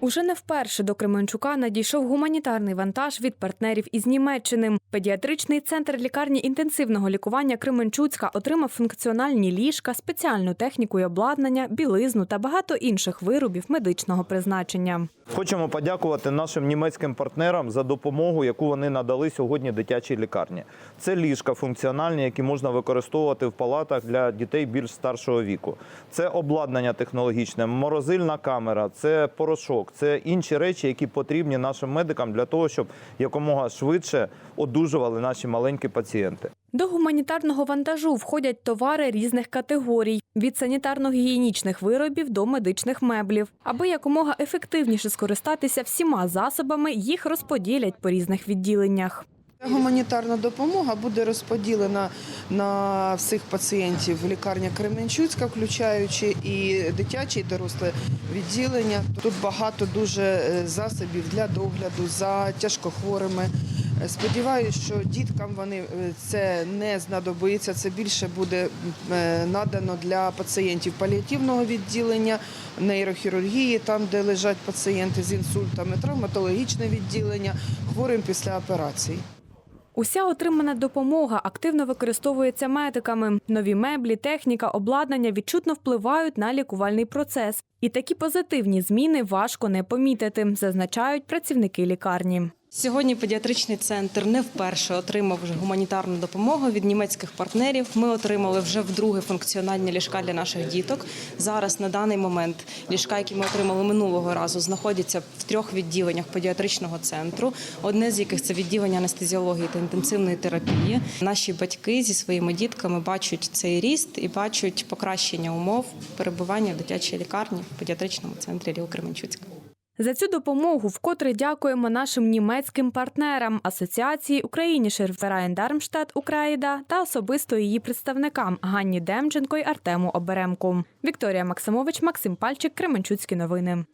Уже не вперше до Кременчука надійшов гуманітарний вантаж від партнерів із Німеччини. Педіатричний центр лікарні інтенсивного лікування Кременчуцька отримав функціональні ліжка, спеціальну техніку і обладнання, білизну та багато інших виробів медичного призначення. Хочемо подякувати нашим німецьким партнерам за допомогу, яку вони надали сьогодні дитячій лікарні. Це ліжка функціональні, які можна використовувати в палатах для дітей більш старшого віку. Це обладнання технологічне, морозильна камера, це порошок, це інші речі, які потрібні нашим медикам для того, щоб якомога швидше одужували наші маленькі пацієнти. До гуманітарного вантажу входять товари різних категорій від санітарно-гігієнічних виробів до медичних меблів. Аби якомога ефективніше скористатися всіма засобами, їх розподілять по різних відділеннях. Гуманітарна допомога буде розподілена на всіх пацієнтів лікарня Кременчуцька, включаючи і дитяче, і доросле відділення. Тут багато дуже е, засобів для догляду за тяжкохворими. Сподіваюсь, що діткам вони е, це не знадобиться. Це більше буде е, надано для пацієнтів паліативного відділення, нейрохірургії, там де лежать пацієнти з інсультами, травматологічне відділення, хворим після операцій. Уся отримана допомога активно використовується медиками. Нові меблі, техніка, обладнання відчутно впливають на лікувальний процес. І такі позитивні зміни важко не помітити, зазначають працівники лікарні. Сьогодні педіатричний центр не вперше отримав гуманітарну допомогу від німецьких партнерів. Ми отримали вже вдруге функціональні ліжка для наших діток. Зараз на даний момент ліжка, які ми отримали минулого разу, знаходяться в трьох відділеннях педіатричного центру. Одне з яких це відділення анестезіології та інтенсивної терапії. Наші батьки зі своїми дітками бачать цей ріст і бачать покращення умов перебування в дитячій лікарні в педіатричному центрі Ріл Кременчуцька. За цю допомогу вкотре дякуємо нашим німецьким партнерам Асоціації Українішер Дармштадт Україда та особисто її представникам Ганні Демченко й Артему Оберемку. Вікторія Максимович, Максим Пальчик, Кременчуцькі новини.